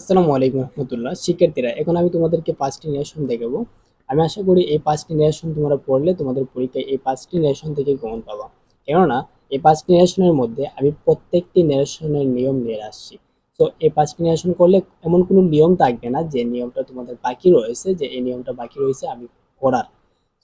আসসালামু আলাইকুম রহমতুল্লাহ। শিক্ষার্থীরা, এখন আমি তোমাদেরকে পাঁচটি নেশন দেখাবো। আমি আশা করি এই পাঁচটি নেশন তোমরা পড়লে তোমাদের পরীক্ষায় এই পাঁচটি নেশন থেকে কমন পাবা। কেননা, এই পাঁচটি নেশনের মধ্যে আমি প্রত্যেকটি নেশনের নিয়ম নিয়ে আসছি। তো এই পাঁচটি নেশন করলে এমন কোনো নিয়ম থাকবে না যে নিয়মটা তোমাদের বাকি রয়েছে, যে এই নিয়মটা বাকি রয়েছে, আমি করার।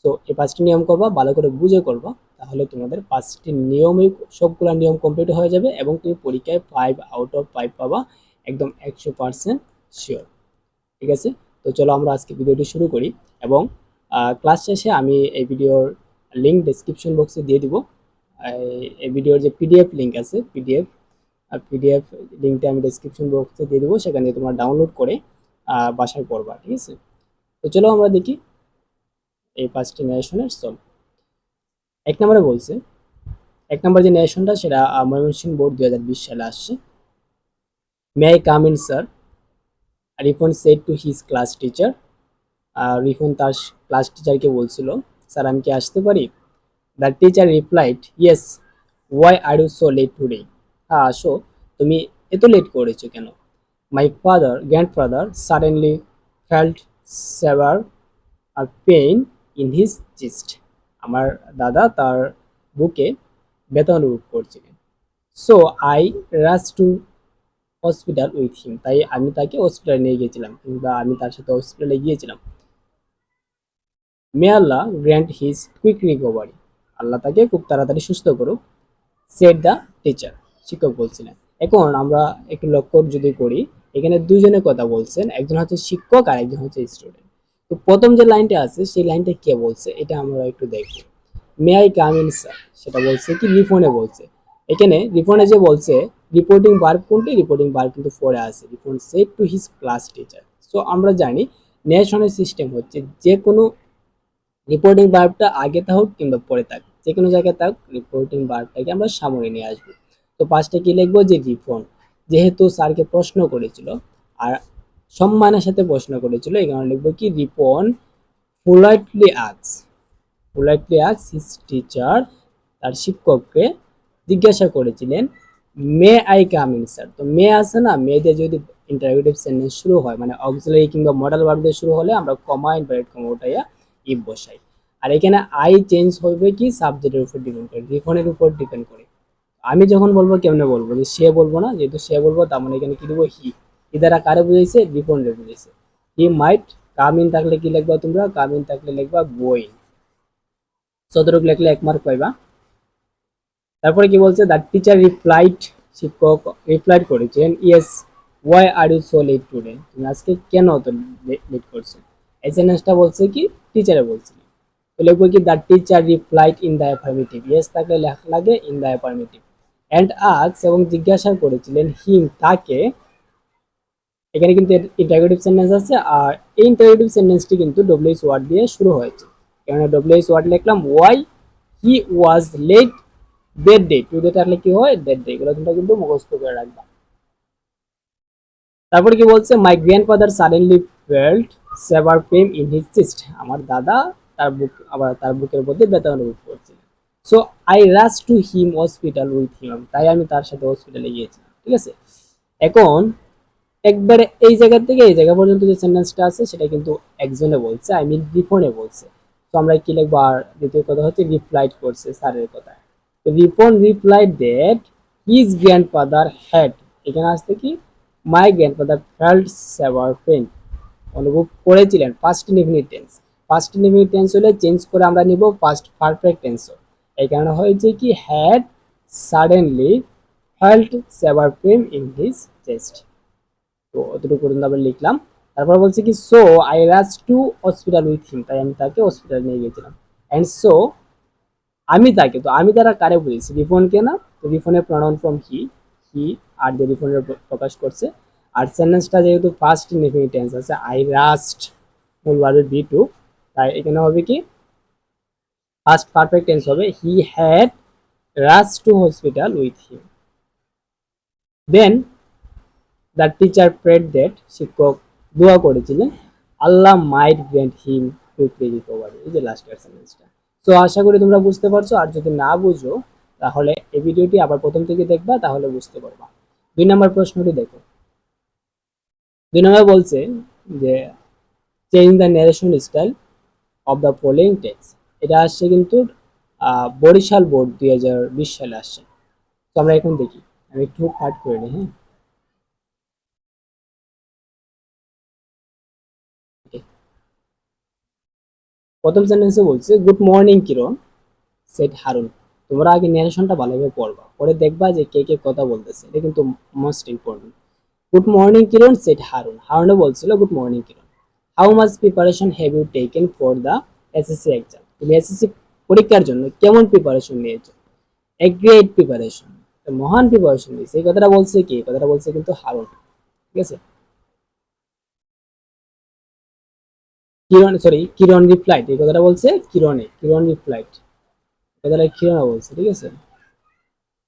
তো এই পাঁচটি নিয়ম করবা, ভালো করে বুঝে করবা, তাহলে তোমাদের পাঁচটি নিয়মই সবগুলো নিয়ম কমপ্লিট হয়ে যাবে এবং তুমি পরীক্ষায় ফাইভ আউট অফ ফাইভ পাবা। একদম একশো পার্সেন্ট শিওর ঠিক আছে? তো চলো আমরা আজকে ভিডিওটি শুরু করি এবং ক্লাস শেষে আমি এই ভিডিওর লিঙ্ক ডেসক্রিপশন বক্সে দিয়ে দিব। এই- ভিডিওর যে পিডিএফ লিঙ্ক আছে পিডিএফ আর পিডিএফ লিঙ্কটা আমি ডেসক্রিপশন বক্সে দিয়ে দেবো, সেখান থেকে তোমরা ডাউনলোড করে বাসায় পড়বা, ঠিক আছে? তো চলো আমরা দেখি এই পাঁচটি ন্যারেশনের সলভ এক নম্বরে বলছে, এক নম্বর যে ন্যারেশনটা সেটা ময়মনসিংহ বোর্ড দু হাজার বিশ সালে আসছে। May I come in sir Rifon said to his class teacher Rifon তার ক্লাস টিচারকে বলছিল স্যার আমি কি আসতে পারি? The teacher replied yes why are you so late today হ্যাঁ আসো। তুমি এত লেট করেছ কেন? My father grandfather suddenly felt severe R pain in his chest আমার দাদা তার বুকে ব্যথা অনুভব করছিলেন। So I rush to hospital with him তাই আমি তাকে হসপিটালে নিয়ে গিয়েছিলাম, কিংবা আমি তার সাথে হসপিটালে গিয়েছিলাম। May Allah grant his quick recovery আল্লাহ তাকে খুব তাড়াতাড়ি সুস্থ করুক সেট দ্য টিচার শিক্ষক বলছিলেন। এখন আমরা একটু লক্ষ্য যদি করি, এখানে দুজনে কথা বলছেন, একজন হচ্ছে শিক্ষক আর একজন হচ্ছে স্টুডেন্ট তো প্রথম যে লাইনটা আছে, সেই লাইনটা কে বলছে, এটা আমরা একটু দেখব। May I come in sir সেটা বলছে কি রিফোনে বলছে। এখানে রিফোনে যে বলছে রিপোর্টিং বার কোনটি? রিপোর্টিং বার কিন্তু ফোরে আছে। Rifon said to his class teacher so আমরা জানি নেশনের সিস্টেম হচ্ছে যে কোনো রিপোর্টিং বার্বটা আগে থাকুক কিংবা পরে থাক যে কোনো জায়গায় থাকুক রিপোর্টিং বার্বটাকে আমরা সামনে নিয়ে আসব। তো পাঁচটা কি লিখব? যে রিফোন যেহেতু স্যারকে প্রশ্ন করেছিল আর সম্মানের সাথে প্রশ্ন করেছিল, এই কারণে লিখব কি? Ripon politely asks politely asks his teacher তার শিক্ষককে জিজ্ঞাসা করেছিলেন, মে আই কাম, স্যার? তো মে আছে না? মে দিয়ে যদি ইন্টারভিউটিভ সেন্টেন্স শুরু হয় মানে অক্সিলারি কিংবা মডেল ভার্ব দিয়ে শুরু হলে আমরা কমা ইনভার্টেড কমা উঠাইয়া ইফ বসাই। আর এখানে আই চেঞ্জ হবে কি? সাবজেক্টের উপর ডিপেন্ড করে রিফনের উপর ডিপেন্ড করে। আমি যখন বলব, কেমনে বলব? যে সে বলব না, যেহেতু সে বলব, তার মানে এখানে কি দেবো? হি হি দ্বারা কারে বুঝাইছে? রিফন রে বুঝাইছে। হি মাইট কাম ইন থাকলে কি লিখবা তোমরা? কাম ইন থাকলে লিখবা গোইং সতেরোক লিখলে এক মার্ক পাইবা। তারপরে কি বলছে? দ্য টিচার রিপ্লাইড শিক্ষক রিপ্লাইড করেছেন yes why are you so late today তুমি আজকে কেন অত লেট করছ? এই সেন্টেন্সটা বলছে কি? টিচারে বলছে। তো লিখব কি? The teacher replied in the affirmative yes তাকে লেখা, লাগে in the affirmative and asks এবং জিজ্ঞাসা করেছিলেন হিম তাকে। এখানে কিন্তু ইন্টারগেটিভ সেন্টেন্স আছে আর এই ইন্টারগেটিভ সেন্টেন্সটি কিন্তু ডব্লিউএস ওয়ার্ড দিয়ে শুরু হয়েছে। কেননা ডব্লিউএস ওয়ার্ড লিখলাম why he was late that day today থাকলে কি হয়? ডেড ডে এগুলো তোমরা কিন্তু মুখস্থ করে রাখবা। তারপরে কি বলছে? My grandfather suddenly felt severe pain in his chest আমার দাদা তার বুক, আবার তার বুকের মধ্যে ব্যথা অনুভব করছে so I rush to him hospital with him তাই আমি তার সাথে হসপিটালে গিয়েছিলাম, ঠিক আছে? এখন, একবারে এই জায়গা থেকে এই জায়গা পর্যন্ত যে সেন্টেন্সটা আছে, সেটা কিন্তু একজনে বলছে আই মিন রিফনে বলছে। তো আমরা কি লিখব? আর দ্বিতীয় কথা হচ্ছে রিপ্লাইড করছে স্যারের কথা Ripon replied that his grandfather had এখানে আসতে কি? My grandfather felt severe pain অনুভব করেছিলেন। First indefinite tense first indefinite tense হলে চেঞ্জ করে আমরা নিব ফার্স্ট পারফেক্ট টেন্স এই কারণে হয়েছে কি? Had suddenly felt severe pain in his chest তো অতটুকু পর্যন্ত আমরা লিখলাম। তারপর বলছে কি so I rush to hospital with him তাই আমি তাকে হসপিটাল নিয়ে গেছিলাম অ্যান্ড সো আমি তাকে, তো আমি তারা কারে বুঝেছি রিফোনকে না? তো রিফোনের প্রনাউন ফ্রম হি হি আর যে রিফোনের প্রকাশ করছে। আর সেন্টেন্সটা যেহেতু ফার্স্ট ইনডিফিনিট টেন্স আছে আই রাস্ট মূল ভার্বের বি টু তাই এখানে হবে কি? ফার্স্ট পারফেক্ট টেন্স হবে he had rush to hospital with him then the teacher prayed that শিক্ষক দোয়া করেছিলেন Allah might grant him quickly recovery এই যে লাস্টের সেন্টেন্সটা তো আশা করি তোমরা বুঝতে পারছ। আর যদি না বুঝো, তাহলে এই ভিডিওটি আবার প্রথম থেকে দেখবা, তাহলে বুঝতে পারবা। দুই নম্বর প্রশ্নটি দেখো। দুই নম্বর বলছে যে change the narration style of the following text এটা আসছে কিন্তু বরিশাল বোর্ড দুই হাজার বিশ সালে আসছে। তো আমরা এখন দেখি। আমি একটু পাঠ করে নিই হ্যাঁ? প্রথম সেন্টেন্সে বলছে good morning Kiran said Harun তোমরা আগে ন্যারেশনটা ভালোভাবে পড়বা, পরে দেখবা যে কে কে কথা বলতেছে। এটা কিন্তু most important good morning Kiran said Harun হারুনও বলছিল good morning Kiran how much preparation have you taken for the SSC exam তুমি এসএসসি পরীক্ষার জন্য কেমন প্রিপারেশন নিয়েছো? এ গ্রেট প্রিপারেশন মহান প্রিপারেশন নিয়েছে এই কথাটা বলছে কি? কথাটা বলছে কিন্তু হারুন ঠিক আছে? কিরণ সরি কিরণ রিপ্লাইড এই কথাটা বলছে কিরণে, কিরণ রিপ্লাইড কথাটা কিরণ বলছে, ঠিক আছে?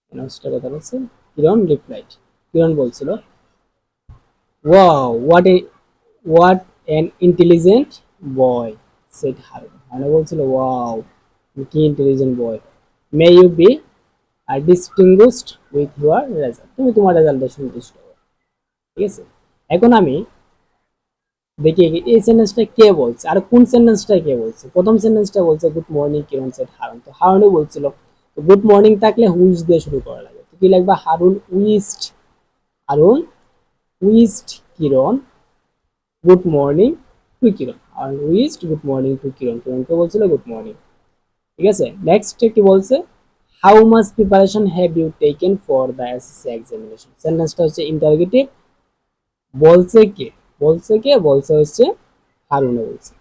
অ্যানাউন্সটা কথা বলছে কিরণ রিপ্লাইড কিরণ বলছিল wow what a what an intelligent boy said Harun মানে বলছিল ওয়াও কি intelligent boy may you be are distinguished with your result তুমি তোমার রেজাল্টে সন্তুষ্ট ঠিক আছে? এখন আমি দেখি, এই সেন্টেন্সটা কে বলছে? আর কোন সেন্টেন্সটা কে বলছে? প্রথম সেন্টেন্সটা বলছে good morning Kiran said Harun. তো হারুনও বলছিল, তো গুড মর্নিং থাকলে হুইচ দিয়ে শুরু করা লাগে? তো কি লাগবে Harun wished Harun wished, Kiran good morning to Kiran. R wished good morning to Kiran. কিরণকে বলছিল? গুড মর্নিং ঠিক আছে? নেক্সট কি বলছে how much preparation have you taken for the SSC examination সেন্টেন্সটা হচ্ছে ইন্টারগেটিভ বলছে কে? বলছে কে? বলছে হচ্ছে হারুনে বলছে।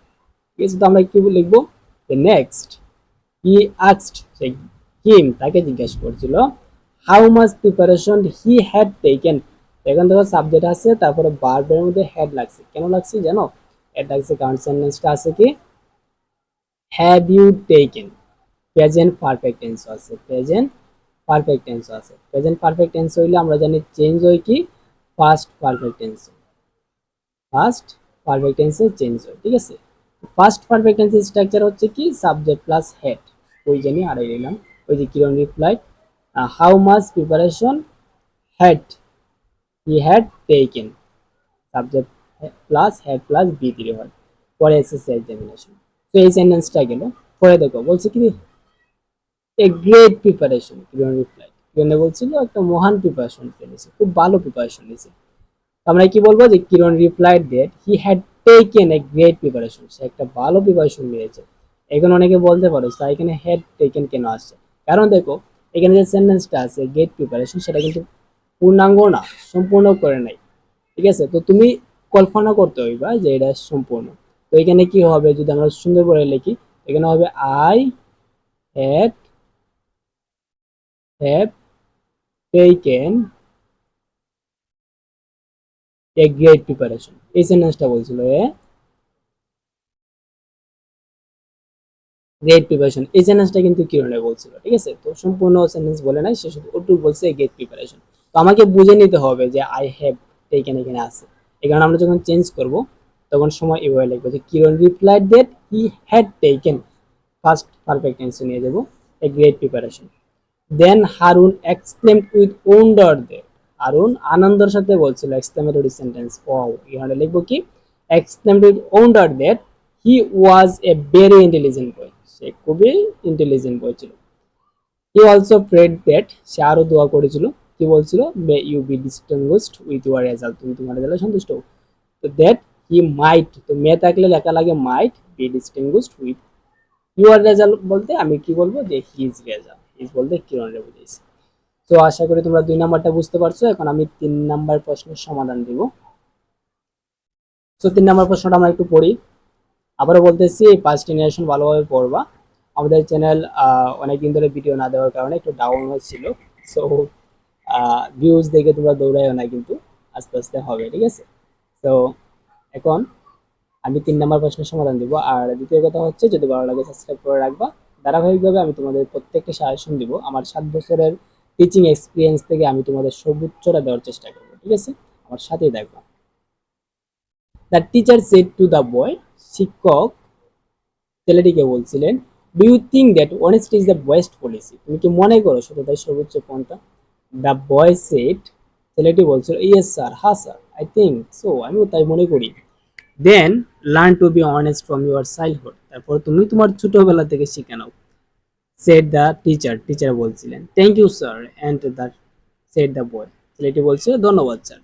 ঠিক আছে আমরা কি লিখব? নেক্সট হি সে হিম তাকে জিজ্ঞাসা করছিল how much preparation he had taken এখান থেকে সাবজেক্ট আছে, তারপরে বারবার মধ্যে হেড লাগছে। কেন লাগছে জানো? হেড লাগছে কারণ সেন্টেন্সটা আছে কি? Have you taken present perfect tense আছে প্রেজেন্ট পারফেক্ট টেন্স আছে। প্রেজেন্ট পারফেক্ট টেন্স হইলে আমরা জানি চেঞ্জ হয় কি? First perfect tense first perfect টেন্সে চেঞ্জ হয়, ঠিক আছে? ফার্স্ট পারফেক্ট টেন্সের স্ট্রাকচার হচ্ছে কি? সাবজেক্ট প্লাস হেড ওই জানি আড়াই দিলাম ওই যে Kiran reply how much preparation had he had taken subject plus had plus V দিলে হয়। পরে এসএসসি এক্সামিনেশন তো এই সেন্টেন্সটা গেল। পরে দেখো, বলছে কি? A great preparation Kiran reply Kiran বলছিল, একটা মহান প্রিপারেশন ফেলেছে, খুব ভালো প্রিপারেশন নিয়েছে আমরা কি বলব যে Kiran replied that he had taken a great preparation সে একটা ভালো প্রিপারেশন নিয়েছে। এখন অনেকে বলতে পারো, স্যার, এখানে হেড টেকেন কেন আসছে? কারণ দেখো, এখানে যে সেন্টেন্সটা আছে গ্রেট প্রিপারেশন সেটা কিন্তু পূর্ণাঙ্গ না, সম্পূর্ণ করে নাই। ঠিক আছে? তো তুমি কল্পনা করতে হইবা যে এটা সম্পূর্ণ। তো এখানে কি হবে? যদি আমরা সুন্দর করে লিখি, এখানে হবে I had have taken a great preparation এই সেন্টেন্সটা বলছিল এ গ্রেট প্রিপারেশন এই সেন্টেন্সটা কিন্তু কিরণে বলছিল, ঠিক আছে? তো সম্পূর্ণ সেন্টেন্স বলে নাই, সে শুধু ওটুকু বলছে গ্রেট প্রিপারেশন তো আমাকে বুঝে নিতে হবে যে আই হ্যাভ টেকেন এখানে আছে। এই কারণে আমরা যখন চেঞ্জ করব, তখন সময় এভাবে লিখব যে Kiran replied that he had taken first perfect টেন্সে নিয়ে দেবো a great preparation then Harun exclaimed with wonder that Harun আনন্দর সাথে বলছিল এক্সক্লেমেটরি সেন্টেন্স ও এখানে লিখব কি exclamatory wonder that he was a very intelligent boy সে খুবই ইন্টেলিজেন্ট বয় ছিল। হি অলসো প্রেড দ্যাট সে আরও দোয়া করেছিল। কি বলছিল may you be distinguished with your result তুমি তোমার রেজাল্টে সন্তুষ্ট। তো দ্যাট হি মাইট তো মে থাকলে লেখা লাগে might be distinguished with your result বলতে আমি কি বলব যে হিজ রেজাল্ট হিজ বলতে কিরণে বুঝেছি তো আশা করি তোমরা দুই নাম্বারটা বুঝতে পারছ। এখন আমি তিন নাম্বার প্রশ্নের সমাধান দিব। তো তিন নাম্বার প্রশ্নটা আমরা একটু পড়ি। আবারও বলতেছি এই পাঁচটি ভালোভাবে পড়বা। আমাদের চ্যানেল অনেকদিন ধরে ভিডিও না দেওয়ার কারণে একটু ডাউন হচ্ছিল। সো ভিউজ দেখে তোমরা দৌড়াইও না কিন্তু, আস্তে আস্তে হবে, ঠিক আছে? তো এখন আমি তিন নাম্বার প্রশ্নের সমাধান দিব। আর দ্বিতীয় কথা হচ্ছে, যদি ভালো লাগে সাবস্ক্রাইব করে রাখবা। ধারাবাহিকভাবে আমি তোমাদের প্রত্যেকটা সাজেশন দিব। আমার সাত বছরের টিচিং এক্সপিরিয়েন্স থেকে আমি তোমাদের সর্বোচ্চটা দেওয়ার চেষ্টা করব, ঠিক আছে? আমার সাথেই দেখবা। The teacher said to the boy শিক্ষক ছেলেটিকে বলছিলেন do you think that honest is the best policy তুমি কি মনে করো সততাই সর্বোচ্চ পন্থা দ্য বয় সেট ছেলেটি বলছিল ইয়েস স্যার হ্যাঁ স্যার আই থিঙ্ক সো আমিও তাই মনে করি। Then learn to be honest from your childhood তারপর তুমি তোমার ছোটবেলা থেকে শিখে নাও। সেট দ্য টিচার টিচার বলছিলেন। Thank you sir and the said the boy ছেলেটি বলছিল ধন্যবাদ sir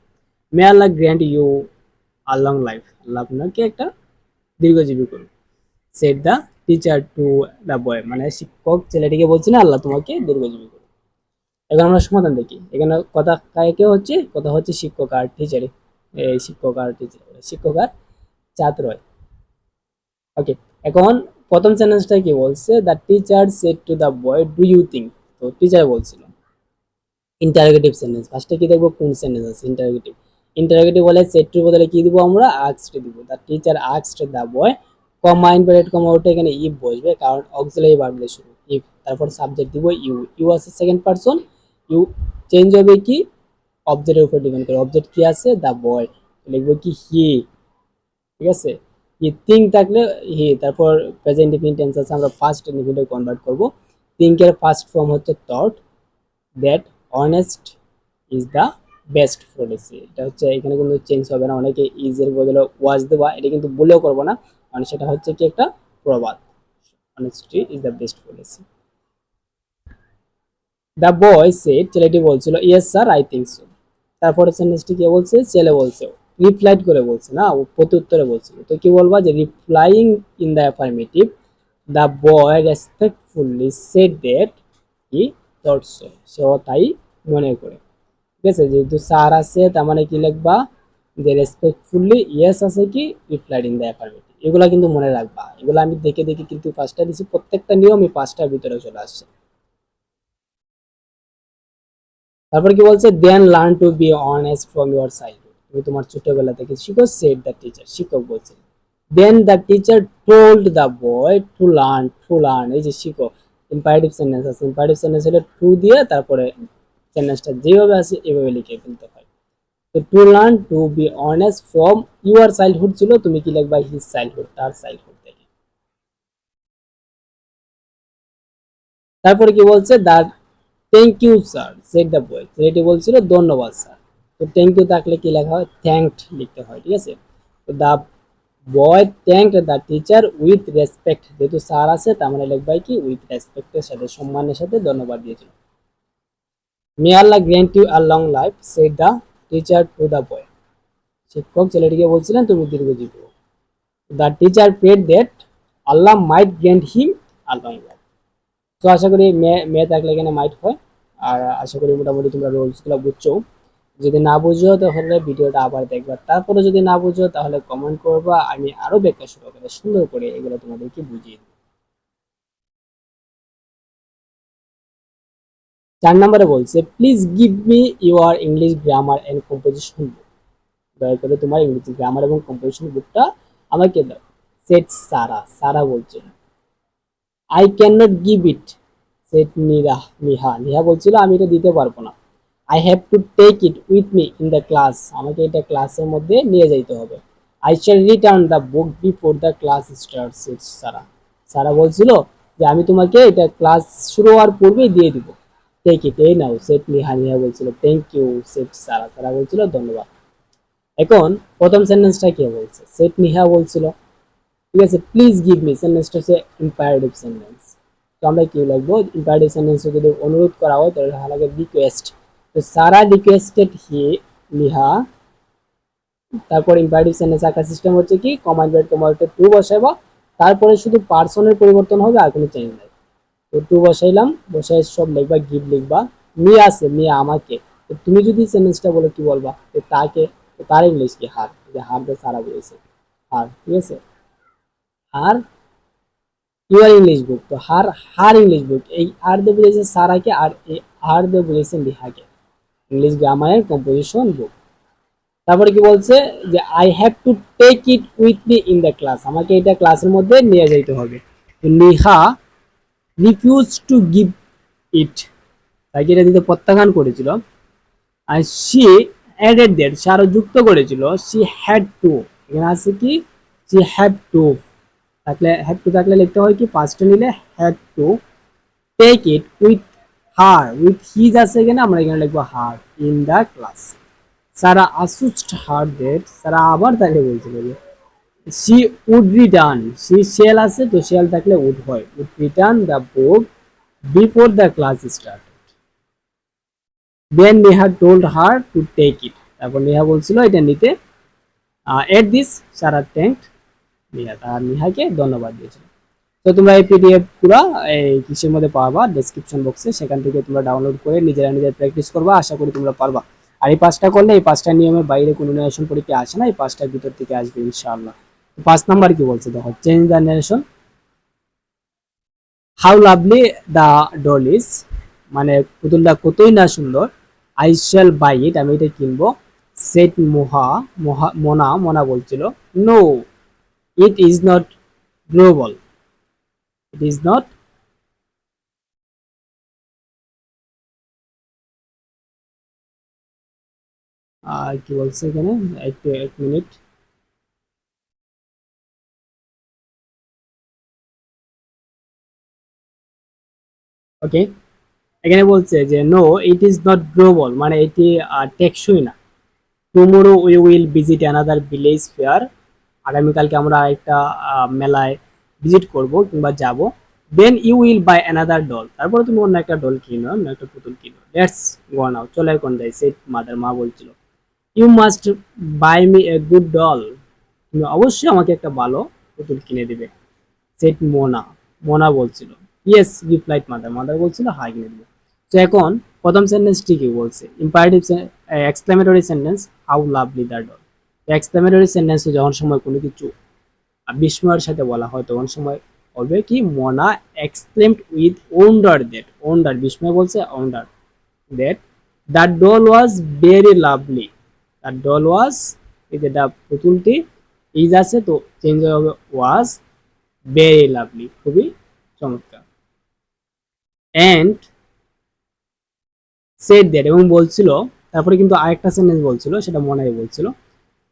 may Allah grant you are long life আল্লাহ আপনাকে একটা দীর্ঘজীবী করুন said the teacher to the boy মানে শিক্ষক ছেলেটিকে বলছে না, আল্লাহ তোমাকে দীর্ঘজীবী করুন এখন আমরা সমাধান দেখি। এখানে কথা কাকে হচ্ছে? কথা হচ্ছে শিক্ষক আর টিচারে শিক্ষক আর টিচার শিক্ষক আর ছাত্র ওকে এখন প্রথম সেন্টেন্সটা কি বলছে? The teacher said to the boy do you think তো টিচার বলছিল। ইন্টারোগেটিভ সেন্টেন্স ফার্স্টে কি দেখব? কোন সেন্টেন্স আছে? ইন্টারোগেটিভ ইন্টারোগেটিভ বলে সেট টুর বদলে কি দিব আমরা? আক্সড দিব। The teacher আক্সড the boy comma inverted comma ওটা এখানে ইফ বসবে, কারণ অক্সিলারি ভার্ব দিয়ে শুরু ইফ তারপর সাবজেক্ট দিব ইউ ইউ আছে সেকেন্ড পারসন ইউ চেঞ্জ হবে কি? অবজেক্টের উপর ডিপেন্ড করে। অবজেক্ট কি আছে? দ্য বয় লিখব কি হি ঠিক আছে? হি থিঙ্ক থাকলে হি তারপর প্রেজেন্ট টেন্স আছে আমরা ফার্স্ট ডিফিনে কনভার্ট করব। থিঙ্কের ফার্স্ট ফর্ম হচ্ছে thought that honest is the best policy এটা হচ্ছে এখানে কিন্তু চেঞ্জ হবে না, অনেকে ইজের বদলে ওয়াজ দেওয়া এটা কিন্তু বলেও করব না মানে সেটা হচ্ছে কি একটা প্রবাদ। Honesty is the best policy the boy said ছেলেটি বলছিল yes sir I think so তারপরে সেন্টেন্সটি কে বলছে? ছেলে বলছে রিপ্লাইড করে বলছে, না প্রতি উত্তরে বলছিল। তো কি বলবা যে replying in the affirmative the boy respectfully said that he thought so তাই মনে করে। ঠিক আছে? যেহেতু স্যার আছে, তার মানে কি লিখবা? যে রেসপেক্টফুলি ইয়েস আছে কি রিপ্লাইড ইন দ্য অ্যাফার্মেটিভ এগুলা কিন্তু মনে রাখবা। এগুলো আমি দেখে দেখে কিন্তু পাঁচটা দিছি, প্রত্যেকটা নিয়মই পাঁচটার ভিতরে চলে আসছে। তারপর কি বলছে then learn to be honest from your side তুমি তোমার ছোটবেলা থেকে শিখো সেট দ্য টিচার শিক্ষক বলছে। Then the teacher told the boy to learn to learn এই যে শিখো। ইম্পারেটিভ সেন্টেন্স আছে। ইম্পারেটিভ সেন্টেন্স হলে টু দিয়ে তারপরে সেন্টেন্সটা যেভাবে আছে, এভাবে লিখে ফেলতে হয়। তো to learn to be honest from your childhood ছিল, তুমি কি লিখবা? হিজ চাইল্ডহুড তার চাইল্ডহুড থেকে। তারপরে কি বলছে? The thank you sir said the boy ছেলেটি বলছিল, ধন্যবাদ স্যার তো থ্যাংক ইউ থাকলে কি লেখা হয়? থ্যাংকড লিখতে হয়, ঠিক আছে? তো the boy thanked the teacher with respect যেহেতু স্যার আছে, তার মানে লিখবাই কি? উইথ রেসপেক্টের সাথে, সম্মানের সাথে ধন্যবাদ দিয়েছিল। May Allah grant you a long life said the teacher to the boy শিক্ষক ছেলেটিকে বলছিলেন, তুমি দীর্ঘজীবী the teacher prayed that Allah might grant him a long life তো আশা করি মেয়ে মেয়ে থাকলে এখানে মাইট হয়। আর আশা করি মোটামুটি তোমরা রুলসগুলো বুঝছ। যদি না বুঝো তাহলে ভিডিওটা আবার দেখবা। তারপরে যদি না বুঝো তাহলে কমেন্ট করবা, আমি আরও ব্যাখ্যা শুরু করে সুন্দর করে এগুলো তোমাদেরকে বুঝিয়ে দেবো। চার নম্বরে বলছে please give me your English grammar and composition book দয়া করে তোমার ইংরেজি গ্রামার এবং কম্পোজিশন বুকটা আমাকে দাও। সেট সারা সারা বলছিল I cannot give it said নিরা নিহা নিহা বলছিল, আমি এটা দিতে পারব না। I have to take it with me in the class আমাকে এটা ক্লাসের মধ্যে নিয়ে যাইতে হবে। I shall return the book before the class start said Sara Sara বলছিল যে, আমি তোমাকে এটা ক্লাস শুরু হওয়ার পূর্বেই দিয়ে দিব। টেক ইট এই নাও সেট নিহা নিহা বলছিল। Thank you said Sara Sara বলছিল, ধন্যবাদ। এখন প্রথম সেন্টেন্সটা কে বলছে? সেট নিহা বলছিল। ঠিক আছে প্লিজ গিভ মি সেন্টেন্সটা হচ্ছে ইম্পারেটিভ সেন্টেন্স তো আমরা কি লিখব? ইম্পারেটিভ সেন্টেন্স যদি অনুরোধ করা হয়, তাহলে লাগে রিকোয়েস্ট তো সারা রিকোয়েস্টেড হি নিহা তারপর ইম্পারেটিভ সেন্টেন্স আঁকার সিস্টেম হচ্ছে কি কমান্ড ওয়ার্ড তোমার টু বসাইবা, তারপরে শুধু পার্সনের পরিবর্তন হবে, আর কোনো চেঞ্জ নাই। তো টু বসাইলাম, বসাই সব লিখবা গিভ লিখবা। মি আছে মি আমাকে। তো তুমি যদি সেন্টেন্সটা বলো, কি বলবা? তো তাকে তার ইংলিশ কি? হার। যে হার দিয়ে সারা বলেছে। হার, ঠিক আছে? হার ইউর ইংলিশ বুক তো হার হার ইংলিশ বুক এই আর দিয়ে বুঝেছে সারাকে, আর এই আর দিয়ে বুঝেছে লিহাকে। ইংলিশ গ্রামারের কম্পোজিশন বুক তারপরে কি বলছে যে I have to take it with me in the class আমাকে এটা ক্লাসের মধ্যে নিয়ে যেতে হবে। Neha refuse to give it তাকে এটা দিতে প্রত্যাখ্যান করেছিল? আর সি অ্যাডেড দ্যাট সে আরও যুক্ত করেছিল সি হ্যাড টু এখানে আছে কি? সি হ্যাড টু থাকলে হ্যাড টু থাকলে লিখতে হয় কি? পাঁচটা নিলে had to take it with her with his আছে এখানে আমরা এখানে লিখব her in the class Sara assured her that Sara আবার তাকে বলছিল যে she would return she shall আছে তো শেল থাকলে উড হয়। Would return the book before the class start then Neha told her to take it তারপর নেহা বলছিল, এটা নিতে। At this Sara thank Neha তার নেহাকে ধন্যবাদ দিয়েছিল। তো তোমরা এই পিডিএফ পুরো এই কিসের মধ্যে পাবা ডেসক্রিপশন বক্সে সেখান থেকে তোমরা ডাউনলোড করে নিজেরা নিজের প্র্যাকটিস করবা, আশা করি তোমরা পারবা। আর এই পাঁচটা করলে এই পাঁচটা নিয়মের বাইরে কোনো নারেশন পরীক্ষা আসে না, এই পাঁচটার ভিতর থেকে আসবে ইনশাআল্লাহ। পাঁচ নাম্বার কি বলছে দেখো change the narration how lovely the doll is মানে পুতুলটা কতই না সুন্দর। আই শ্যাল বাই ইট আমি এটা কিনবো। সেট মোহা মোহা মোনা মোনা বলছিল no it is not global it is not আর কি বলছে এখানে? একটু এক মিনিট ওকে এখানে বলছে যে no it is not global মানে এটি টেকসই না। Tomorrow we will visit another village fair আগামীকালকে আমরা একটা মেলায় ভিজিট করব কিংবা যাব then you will buy another doll তারপরে তুমি অন্য একটা ডল কিনো অন্য একটা পুতুল কিনো লেটস গো নাও চলে কোন দেয় সেই মাদার মা বলছিল। You must buy me a good doll তুমি অবশ্যই আমাকে একটা ভালো পুতুল কিনে দিবে। সেট মোনা। মোনা বলছিল ইয়েস রিপ্লাইড মাদার মাদার বলছিল হাই কিনে দিবে। তো এখন প্রথম সেন্টেন্সটি কি বলছে? Imperative exclamatory sentence how lovely the doll exclamatory sentence যখন সময় কোনো কিছু বিস্ময়ের সাথে বলা হয়। তখন সময় হবে কি, Mona exclaimed with wonder that wonder বিস্ময় বলছে wonder that the doll was very lovely the doll was এই যেটা পুতুলটি ইজ আছে, তো চেঞ্জ হবে ওয়াজ ভেরি লাভলি খুবই চমৎকার। অ্যান্ড সেট দ্যাট এবং বলছিল, তারপরে কিন্তু আরেকটা সেন্টেন্স বলছিল, সেটা মনে বলছিল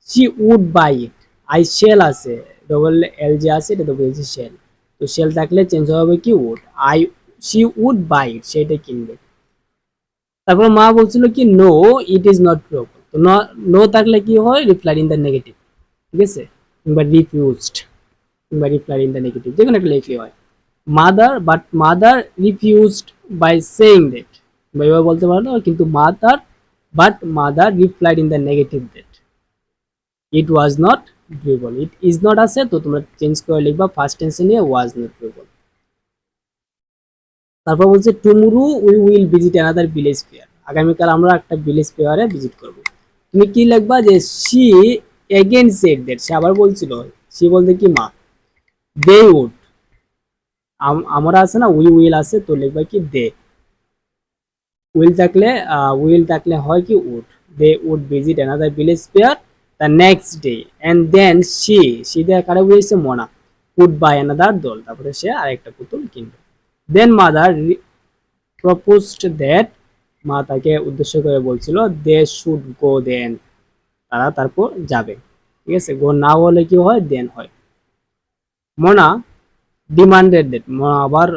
she would buy it I shall আছে। ডবল এল যে আছে, এটা তো বলছি শেল তো শেল থাকলে চেঞ্জ হবে কি would I she would buy সেটা কিনবে। তারপরে মা বলছিল কি no it is not true তো নো থাকলে কি হয়? রিপ্লাই ইন দ্য নেগেটিভ ঠিক আছে? কিংবা রিফিউজড কিংবা রিপ্লাই ইন দ্য নেগেটিভ যে কোনো একটা লিখলে হয়। Mother but mother refused by saying that এভাবে বলতে পারো কিন্তু mother but mother replied in the negative that it was not durable it is not আছে তো তোমরা চেঞ্জ করে লিখবা ফার্স্ট টেন্সে নিয়ে ওয়াজ নট ড্রিবল তারপর বলছে tomorrow we will visit another village fair আগামীকাল আমরা একটা ভিলেজ ফেয়ারে ভিজিট করব। তুমি কি লিখবা যে শি এগেন সেড দ্যাট সে আবার বলছিল, সি বলতে কি, মা দে উড আমরা আছে না উই উইল আছে, তো লিখবা কি দে উইল থাকলে উইল থাকলে হয় কি would they would visit another village fair the next day and then she she দিয়ে কারে বুঝেছে মোনা। উড বাই অ্যানাদার দোল তারপরে সে আরেকটা পুতুল কিনবে। দেন মাদার প্রপোজড দ্যাট মা তাকে উদ্দেশ্য করে বলছিল দে শুড গো দেন তারা তারপর যাবে। ঠিক আছে? গো না হলে কি হয়? দেন হয়। মোনা ডিমান্ডেড দ্যাট মোনা আবার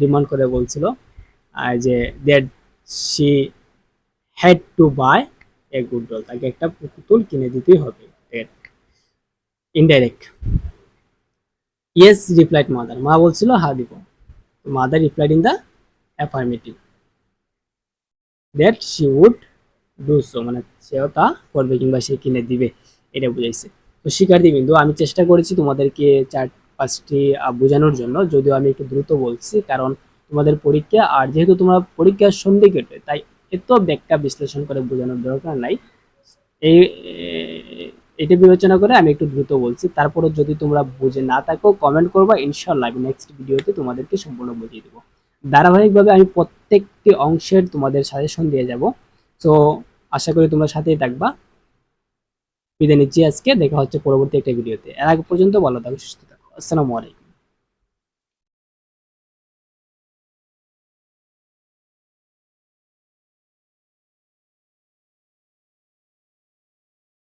ডিমান্ড করে বলছিল যে that she had to buy a good doll তাকে একটা পুতুল কিনে দিতেই হবে ইনডাইরেক্ট ইয়েস রিপ্লাইড মাদার মা বলছিল হা দিব। Mother replied in the affirmative that she would do so মানে সেও তা করবে কিংবা সে কিনে দিবে, এটা বুঝাইছে। তো শিক্ষার্থী বিন্দু, আমি চেষ্টা করেছি তোমাদেরকে চার, পাঁচটি বোঝানোর জন্য, যদিও আমি একটু দ্রুত বলছি, কারণ তোমাদের পরীক্ষা, আর যেহেতু তোমরা পরীক্ষার সন্ধিকেটে তাই এত ব্যাখ্যা বিশ্লেষণ করে বোঝানোর দরকার নাই। এই, এটা বিবেচনা করে আমি একটু দ্রুত বলছি। তারপরে যদি তোমরা বুঝে না থাকো কমেন্ট করবা। ইনশাল্লাহ আমি নেক্সট ভিডিওতে তোমাদেরকে সম্পূর্ণ বুঝিয়ে দেবো। ধারাবাহিকভাবে আমি প্রত্যেকটি অংশের তোমাদের সাজেশন দিয়ে যাব। তো আশা করি তোমরা সাথেই থাকবা। বিদায় নিচ্ছি আজকে। দেখা হচ্ছে পরবর্তী একটা ভিডিওতে এর আগে পর্যন্ত ভালো থাকো, সুস্থ থাকো। আসসালামু আলাইকুম।